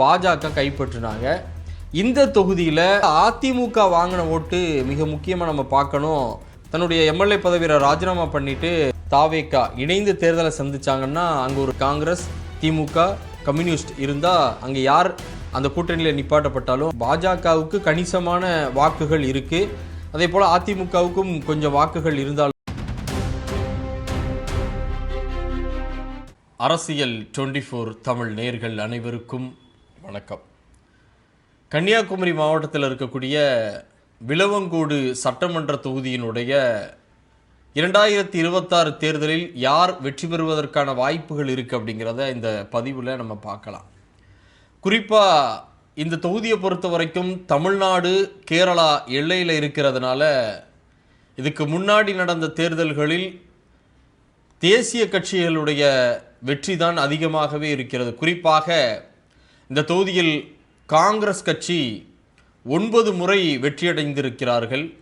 பாஜக கைப்பற்றினாங்க. இந்த தொகுதியில் அதிமுக வாங்கின ஓட்டு மிக முக்கியமாக நம்ம பார்க்கணும். தன்னுடைய எம்எல்ஏ பதவியை ராஜினாமா பண்ணிட்டு தாவேக்கா இணைந்து தேர்தலை சந்திச்சாங்கன்னா அங்கே ஒரு காங்கிரஸ் திமுக கம்யூனிஸ்ட் இருந்தால் அங்கே யார் அந்த கூட்டணியில் நிப்பாட்டப்பட்டாலும் பாஜகவுக்கு கணிசமான வாக்குகள் இருக்கு. அதே போல் அதிமுகவுக்கும் கொஞ்சம் வாக்குகள் இருந்தாலும் அரசியல் டுவெண்ட்டி ஃபோர் தமிழ் நேர்கள் அனைவருக்கும் வணக்கம். கன்னியாகுமரி மாவட்டத்தில் இருக்கக்கூடிய விளவங்கோடு சட்டமன்ற தொகுதியினுடைய இரண்டாயிரத்தி இருபத்தாறு தேர்தலில் யார் வெற்றி பெறுவதற்கான வாய்ப்புகள் இருக்குது அப்படிங்கிறத இந்த பதிவில் நம்ம பார்க்கலாம். குறிப்பாக இந்த தொகுதியை பொறுத்த வரைக்கும் தமிழ்நாடு கேரளா எல்லையில் இருக்கிறதுனால இதுக்கு முன்னாடி நடந்த தேர்தல்களில் தேசிய கட்சிகளுடைய வெற்றி தான் அதிகமாகவே இருக்கிறது. குறிப்பாக இந்த தொகுதியில் காங்கிரஸ் கட்சி ஒன்பது முறை வெற்றியடைந்திருக்கிறார்கள்.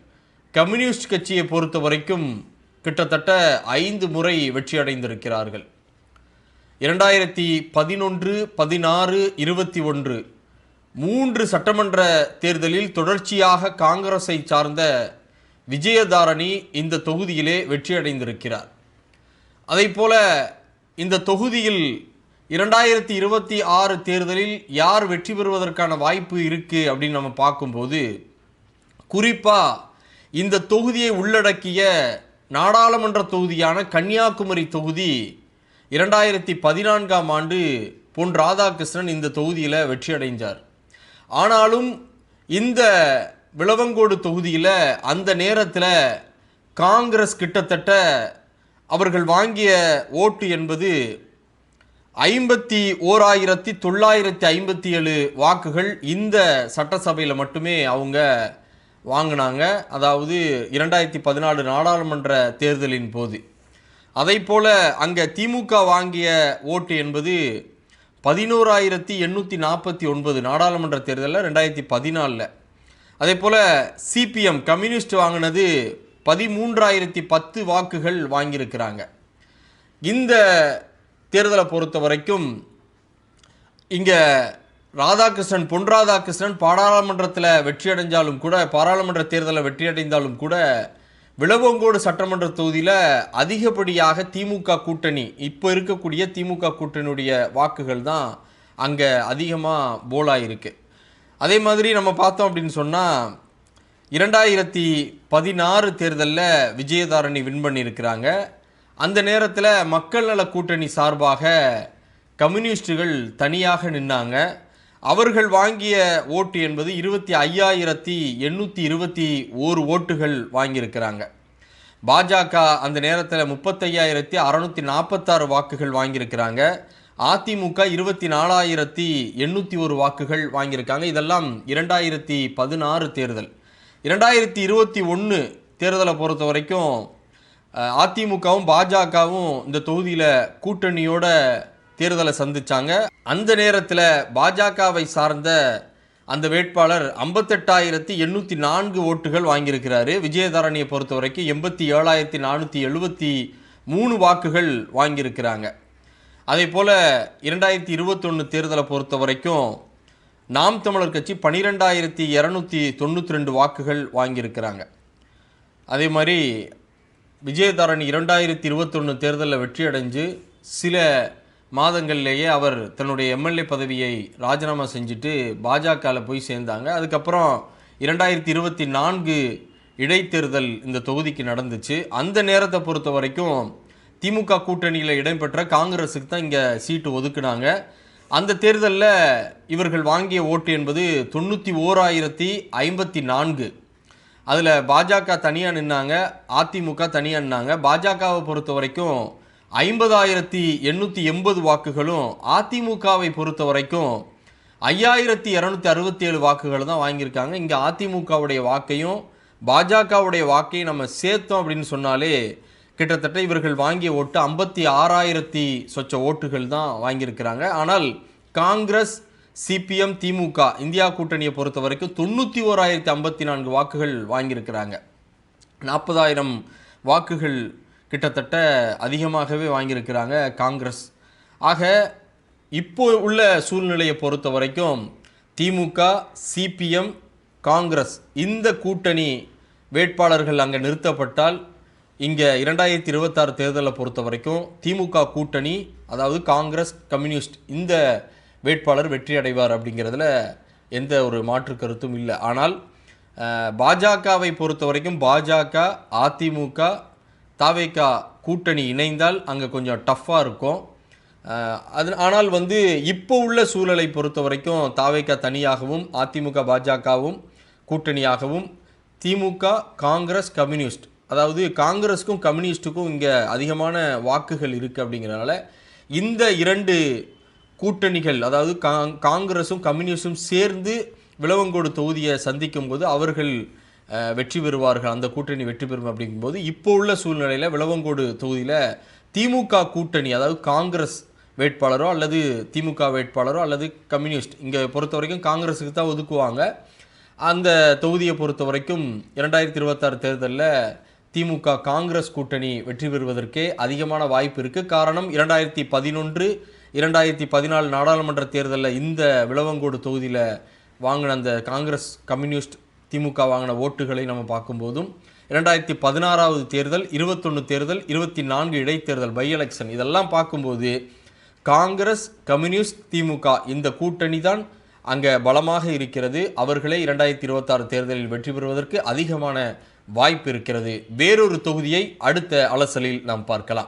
கம்யூனிஸ்ட் கட்சியை பொறுத்த வரைக்கும் கிட்டத்தட்ட ஐந்து முறை வெற்றியடைந்திருக்கிறார்கள். இரண்டாயிரத்தி பதினொன்று பதினாறு இருபத்தி ஒன்று மூன்று சட்டமன்ற தேர்தலில் தொடர்ச்சியாக காங்கிரஸை சார்ந்த விஜயதாரணி இந்த தொகுதியிலே வெற்றியடைந்திருக்கிறார். அதைப்போல போல இந்த தொகுதியில் இரண்டாயிரத்தி இருபத்தி ஆறு தேர்தலில் யார் வெற்றி பெறுவதற்கான வாய்ப்பு இருக்கு அப்படின்னு நம்ம பார்க்கும்போது குறிப்பா இந்த தொகுதியை உள்ளடக்கிய நாடாளுமன்ற தொகுதியான கன்னியாகுமரி தொகுதி இரண்டாயிரத்தி பதினான்காம் ஆண்டு பொன் ராதாகிருஷ்ணன் இந்த தொகுதியில் வெற்றியடைஞ்சார் ஆனாலும் இந்த விளவங்கோடு தொகுதியில் அந்த நேரத்தில் காங்கிரஸ் கிட்டத்தட்ட அவர்கள் வாங்கிய ஓட்டு என்பது ஐம்பத்தி ஓராயிரத்தி தொள்ளாயிரத்தி ஐம்பத்தி ஏழு வாக்குகள் இந்த சட்டசபையில் மட்டுமே அவங்க வாங்கினாங்க. அதாவது இரண்டாயிரத்தி பதினாலு நாடாளுமன்ற தேர்தலின் போது. அதை போல் அங்கே திமுக வாங்கிய ஓட்டு என்பது பதினோராயிரத்தி எண்ணூற்றி நாற்பத்தி ஒன்பது நாடாளுமன்ற தேர்தலில் ரெண்டாயிரத்தி பதினாலில். அதே போல் சிபிஎம் கம்யூனிஸ்ட் வாங்கினது பதிமூன்றாயிரத்தி பத்து வாக்குகள் வாங்கியிருக்கிறாங்க. இந்த தேர்தலை பொறுத்த வரைக்கும் இங்கே ராதாகிருஷ்ணன் பொன் ராதாகிருஷ்ணன் பாராளுமன்றத்தில் வெற்றி அடைஞ்சாலும் கூட பாராளுமன்ற தேர்தலில் வெற்றி அடைந்தாலும் கூட விளவங்கோடு சட்டமன்ற தொகுதியில் அதிகப்படியாக திமுக கூட்டணி இப்போ இருக்கக்கூடிய திமுக கூட்டணியுடைய வாக்குகள் தான் அங்கே அதிகமாக போலாயிருக்கு. அதே மாதிரி நம்ம பார்த்தோம் அப்படின்னு சொன்னால் இரண்டாயிரத்தி பதினாறு தேர்தலில் விஜயதாரணி வின் பண்ணியிருக்கிறாங்க. அந்த நேரத்தில் மக்கள் நல கூட்டணி சார்பாக கம்யூனிஸ்டுகள் தனியாக நின்னாங்க. அவர்கள் வாங்கிய ஓட்டு என்பது இருபத்தி ஐயாயிரத்தி எண்ணூற்றி இருபத்தி ஓரு ஓட்டுகள் வாங்கியிருக்கிறாங்க. பாஜக அந்த நேரத்தில் முப்பத்தையாயிரத்தி அறநூற்றி நாற்பத்தாறு வாக்குகள் வாங்கியிருக்கிறாங்க. அதிமுக இருபத்தி நாலாயிரத்தி எண்ணூற்றி ஒரு வாக்குகள் வாங்கியிருக்காங்க. இதெல்லாம் இரண்டாயிரத்தி பதினாறு தேர்தல். இரண்டாயிரத்தி இருபத்தி ஒன்று தேர்தலை பொறுத்த வரைக்கும் அதிமுகவும் பாஜகவும் இந்த தொகுதியில் கூட்டணியோட தேர்தலை சந்திச்சாங்க. அந்த நேரத்தில் பாஜகவை சார்ந்த அந்த வேட்பாளர் ஐம்பத்தெட்டாயிரத்தி எண்ணூற்றி நான்கு ஓட்டுகள் வாங்கியிருக்கிறாரு. விஜயதாரணியை பொறுத்த வரைக்கும் எண்பத்தி ஏழாயிரத்தி நானூற்றி எழுபத்தி மூணு வாக்குகள் வாங்கியிருக்கிறாங்க. அதே போல் இரண்டாயிரத்தி இருபத்தொன்று தேர்தலை பொறுத்த வரைக்கும் நாம் தமிழர் கட்சி பன்னிரெண்டாயிரத்தி இரநூத்தி தொண்ணூற்றி ரெண்டு வாக்குகள் வாங்கியிருக்கிறாங்க. அதே மாதிரி விஜயதாரன் இரண்டாயிரத்தி இருபத்தொன்று தேர்தலில் வெற்றியடைஞ்சு சில மாதங்கள்லேயே அவர் தன்னுடைய எம்எல்ஏ பதவியை ராஜினாமா செஞ்சுட்டு பாஜகவில் போய் சேர்ந்தாங்க. அதுக்கப்புறம் இரண்டாயிரத்தி இருபத்தி நான்கு இடைத்தேர்தல் இந்த தொகுதிக்கு நடந்துச்சு. அந்த நேரத்தை பொறுத்த வரைக்கும் திமுக கூட்டணியில் இடம்பெற்ற காங்கிரஸுக்கு தான் இங்கே சீட்டு ஒதுக்குனாங்க. அந்த தேர்தலில் இவர்கள் வாங்கிய ஓட்டு என்பது தொண்ணூற்றி ஓராயிரத்தி ஐம்பத்தி நான்கு அதில் பாஜக தனியாக நின்னாங்க அதிமுக தனியாக நின்னாங்க. பாஜகவை பொறுத்த வரைக்கும் ஐம்பதாயிரத்தி எண்ணூற்றி எண்பது வாக்குகளும் அதிமுகவை பொறுத்த வரைக்கும் ஐயாயிரத்தி இரநூத்தி அறுபத்தி ஏழு வாக்குகள் தான் வாங்கியிருக்காங்க. இங்கே அதிமுகவுடைய வாக்கையும் பாஜகவுடைய வாக்கையும் நம்ம சேர்த்தோம் அப்படின்னு சொன்னாலே கிட்டத்தட்ட இவர்கள் வாங்கிய ஓட்டு ஐம்பத்தி ஆறாயிரத்தி சொச்ச ஓட்டுகள் தான் வாங்கியிருக்கிறாங்க. ஆனால் காங்கிரஸ் சிபிஎம் திமுக இந்தியா கூட்டணியை பொறுத்த வரைக்கும் தொண்ணூற்றி ஓராயிரத்தி ஐம்பத்தி நான்கு வாக்குகள் வாங்கியிருக்கிறாங்க. நாற்பதாயிரம் வாக்குகள் கிட்டத்தட்ட அதிகமாகவே வாங்கியிருக்கிறாங்க காங்கிரஸ். ஆக இப்போ உள்ள சூழ்நிலையை பொறுத்த வரைக்கும் திமுக சிபிஎம் காங்கிரஸ் இந்த கூட்டணி வேட்பாளர்கள் அங்கே நிறுத்தப்பட்டால் இங்கே இரண்டாயிரத்தி இருபத்தாறு தேர்தலை பொறுத்த வரைக்கும் திமுக கூட்டணி அதாவது காங்கிரஸ் கம்யூனிஸ்ட் இந்த வேட்பாளர் வெற்றி அடைவார் அப்படிங்கிறதுல எந்த ஒரு மாற்று கருத்தும் இல்லை. ஆனால் பாஜகவை பொறுத்த வரைக்கும் பாஜக அதிமுக தாவேகா கூட்டணி இணைந்தால் அங்கே கொஞ்சம் டஃப்பாக இருக்கும். அது ஆனால் வந்து இப்போ உள்ள சூழலை பொறுத்த வரைக்கும் தாவேகா தனியாகவும் அதிமுக பாஜகவும் கூட்டணியாகவும் திமுக காங்கிரஸ் கம்யூனிஸ்ட் அதாவது காங்கிரஸுக்கும் கம்யூனிஸ்ட்டுக்கும் இங்கே அதிகமான வாக்குகள் இருக்குது அப்படிங்கிறனால இந்த இரண்டு கூட்டணிகள் அதாவது காங் காங்கிரஸும் கம்யூனிஸ்டும் சேர்ந்து விளவங்கோடு தொகுதியை சந்திக்கும் போது அவர்கள் வெற்றி பெறுவார்கள். அந்த கூட்டணி வெற்றி பெறும் அப்படிங்கும்போது இப்போ உள்ள சூழ்நிலையில் விளவங்கோடு தொகுதியில் திமுக கூட்டணி அதாவது காங்கிரஸ் வேட்பாளரோ அல்லது திமுக வேட்பாளரோ அல்லது கம்யூனிஸ்ட் இங்கே பொறுத்த வரைக்கும் காங்கிரஸுக்கு தான் ஒதுக்குவாங்க. அந்த தொகுதியை பொறுத்த வரைக்கும் இரண்டாயிரத்தி இருபத்தாறு தேர்தலில் திமுக காங்கிரஸ் கூட்டணி வெற்றி பெறுவதற்கே அதிகமான வாய்ப்பு இருக்குது காரணம் இரண்டாயிரத்தி பதினொன்று இரண்டாயிரத்தி பதினாலு நாடாளுமன்ற தேர்தலில் இந்த விளவங்கோடு தொகுதியில் வாங்கின அந்த காங்கிரஸ் கம்யூனிஸ்ட் திமுக வாங்கின ஓட்டுகளை நம்ம பார்க்கும்போதும் இரண்டாயிரத்தி பதினாறாவது தேர்தல் இருபத்தொன்று தேர்தல் இருபத்தி நான்கு இடைத்தேர்தல் பை எலெக்ஷன் இதெல்லாம் பார்க்கும்போது காங்கிரஸ் கம்யூனிஸ்ட் திமுக இந்த கூட்டணி தான் அங்கே பலமாக இருக்கிறது. அவர்களே இரண்டாயிரத்தி இருபத்தாறு தேர்தலில் வெற்றி பெறுவதற்கு அதிகமான வாய்ப்பு இருக்கிறது. வேறொரு தொகுதியை அடுத்த அலசலில் நாம் பார்க்கலாம்.